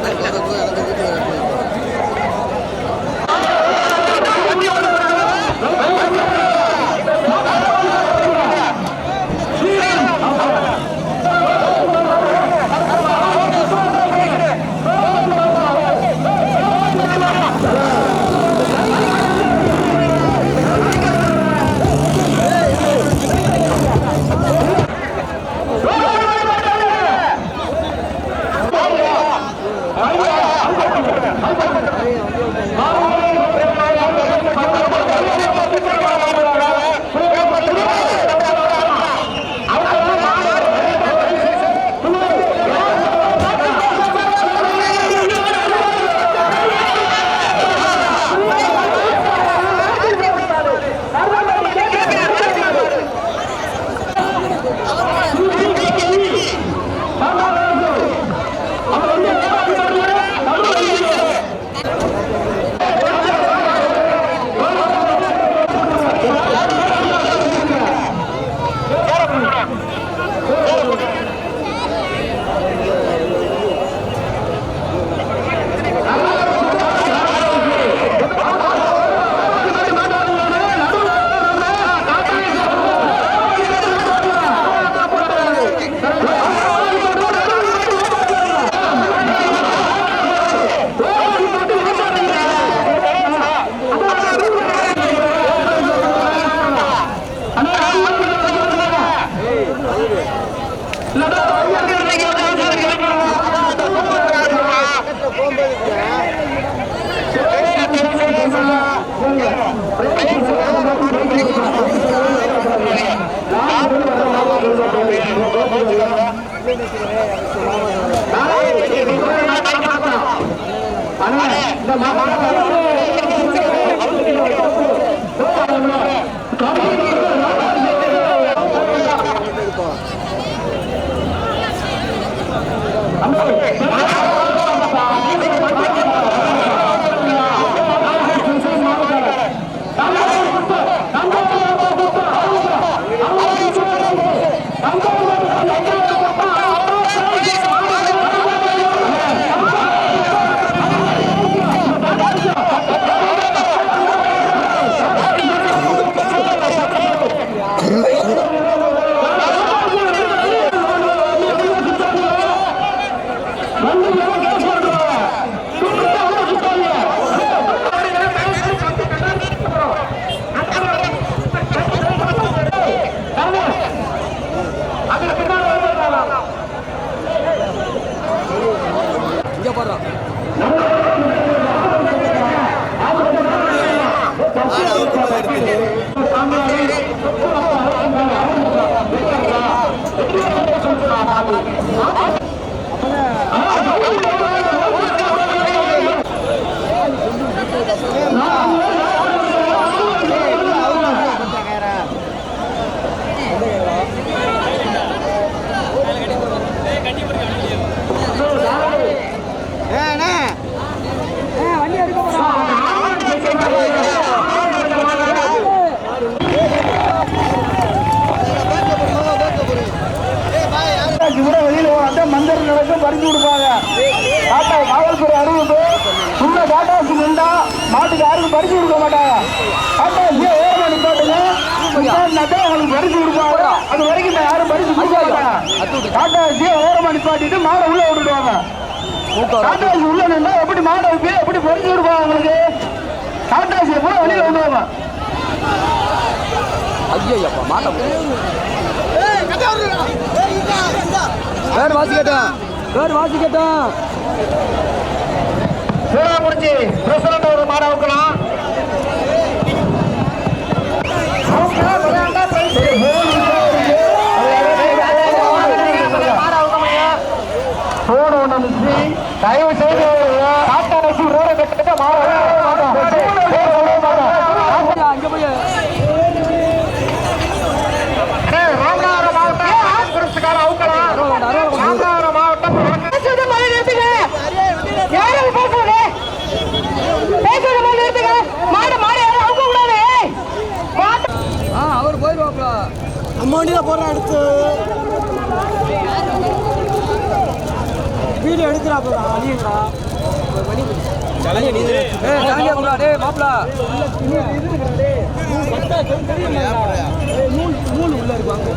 なるほど。Come on. கூட வெளியில வந்து மந்திரம் நடக்கும் பறிச்சு கொடுப்பாங்க டாட்டா காவல்துறை அறிவிப்பு உள்ள டாட்டாஸ் நின்றா மாட்டுக்கு யாருக்கும் பறிச்சு கொடுக்க மாட்டாங்க டாட்டா ஏன் ஓரமா நிப்பாட்டுங்க நிப்பாட்டினாக்கா அவங்களுக்கு பறிச்சு கொடுப்பாங்க. அது வரைக்கும் நான் யாரும் பறிச்சு கொடுக்க டாட்டா ஏன் ஓரமா நிப்பாட்டிட்டு மாடை உள்ள விட்டுடுவாங்க. டாட்டா உள்ள நின்றா எப்படி மாடை வைப்பி எப்படி பறிச்சு கொடுப்பாங்க அவங்களுக்கு? டாட்டாஸ் கூட வெளியில விடுவாங்க ஐயப்பா மாட்டோம் பேர் வாசிக்கட்டும் பேர் வாசிக்கட்டும் சூறாமுடிச்சு பிரசிடண்ட் ஒரு மாடை வைக்கலாம். நிறுத்துறா போதா அழியுங்கடா நூல் உள்ள இருப்பாங்க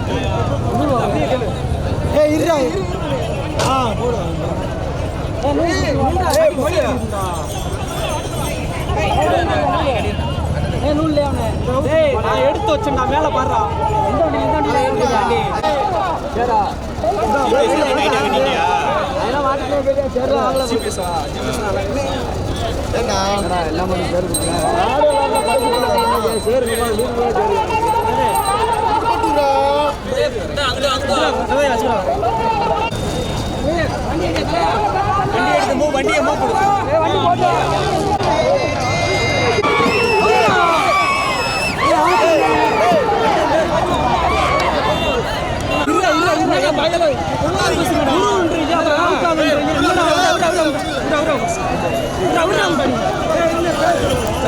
ஏ இருடா ஆ போடு மேல பாடுறா இந்த வண்டியை மூவ்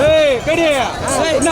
ஏய் கடியா என்ன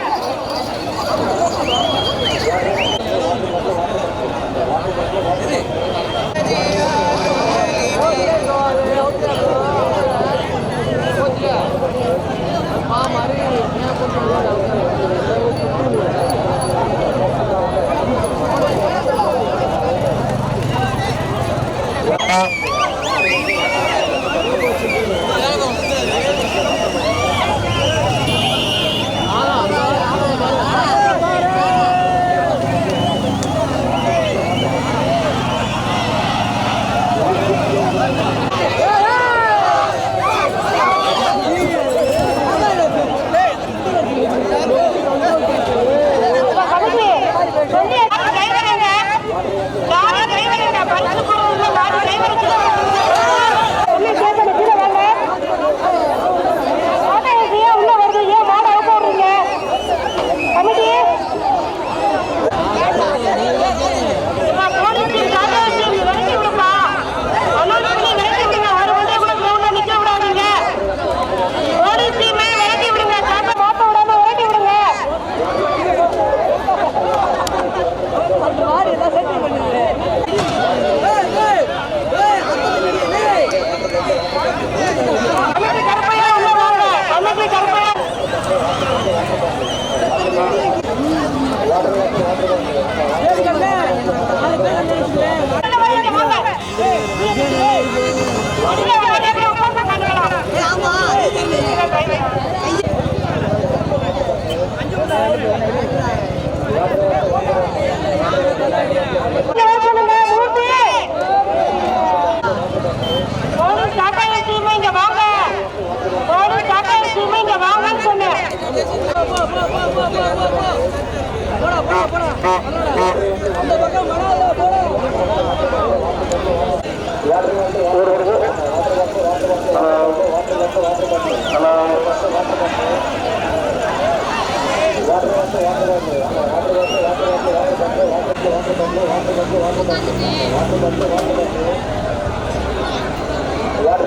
water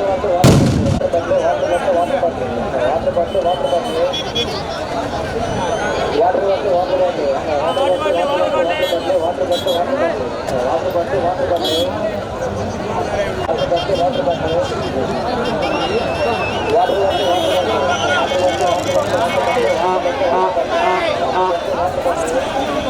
water water water Thank you.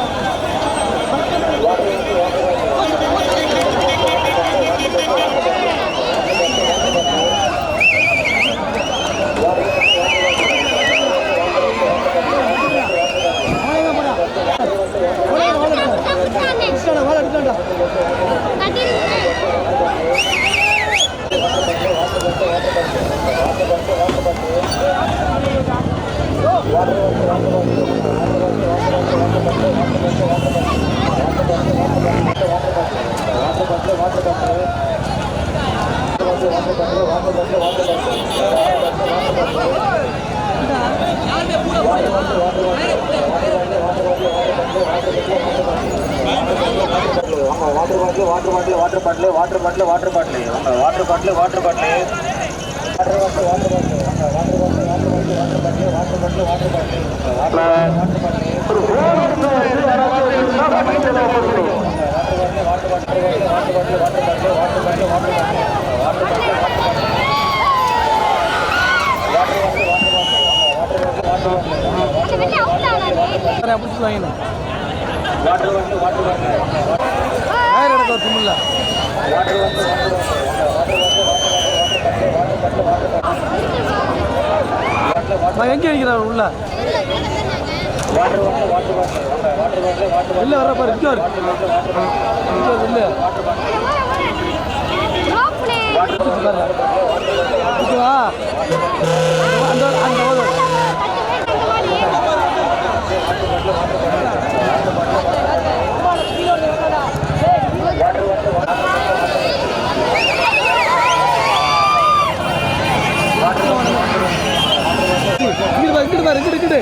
Water bottle water bottle water bottle water bottle water bottle water bottle water bottle water bottle water bottle water bottle water bottle water bottle water bottle water bottle water bottle பிடிச்சிட்டு water bottle water bottle water bottle water தும்மில்ல தும்ல எங்கே இருக்கிறார் உள்ள? இல்லை வர பாரு இங்கே வரு. அந்த அந்த இங்கிட்டு பாரு இங்கிட்டு பாரு இங்கிட்டு இங்கிட்டு.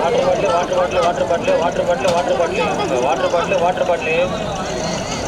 Water bottle water bottle water bottle water bottle water bottle water bottle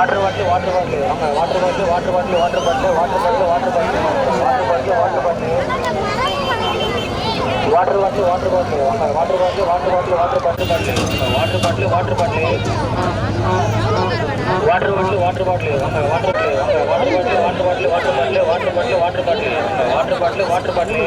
water bottle water bottle ஆமாம் water bottle water bottle water bottle water bottle water bottle water bottle water bottle water bottle water bottle ஆமாம் water bottle water bottle water bottle bottle water bottle water bottle water bottle water bottle ஆமாம் water bottle ஆமாம் water bottle water bottle water bottle water bottle water bottle water bottle water bottle